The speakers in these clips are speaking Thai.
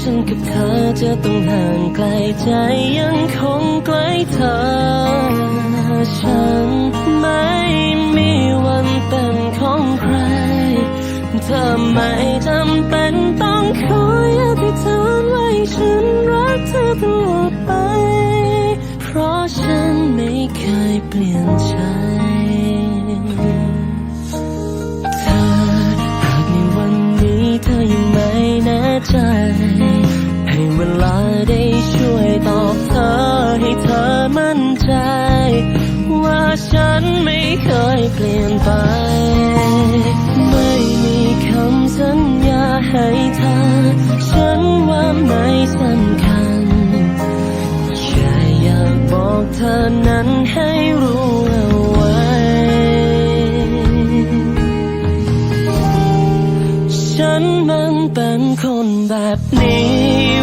ฉันกับเธอจะต้องห่างไกลใจยังคงใกล้เธอ ฉันไม่มีวันเป็นของใคร เธอไม่จำเป็นต้องคอยอธิษฐานไว้ฉันรักเธอตลอดไป เพราะฉันไม่เคยเปลี่ยนใจ ลาได้ช่วยตอบเธอให้เธอมั่นใจ ว่าฉันไม่เคยเปลี่ยนไป ไม่มีคำสัญญาให้เธอ ฉันว่าไม่สำคัญแค่อยากบอกเธอนั้นให้รู้เอาไว้ ฉันมันเป็นคนแบบนี้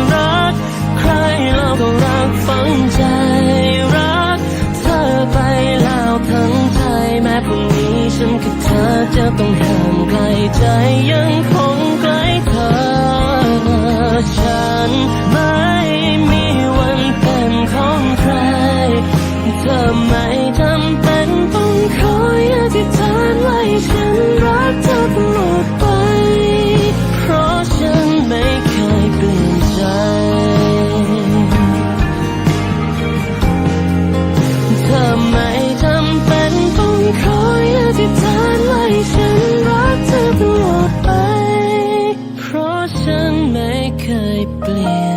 ย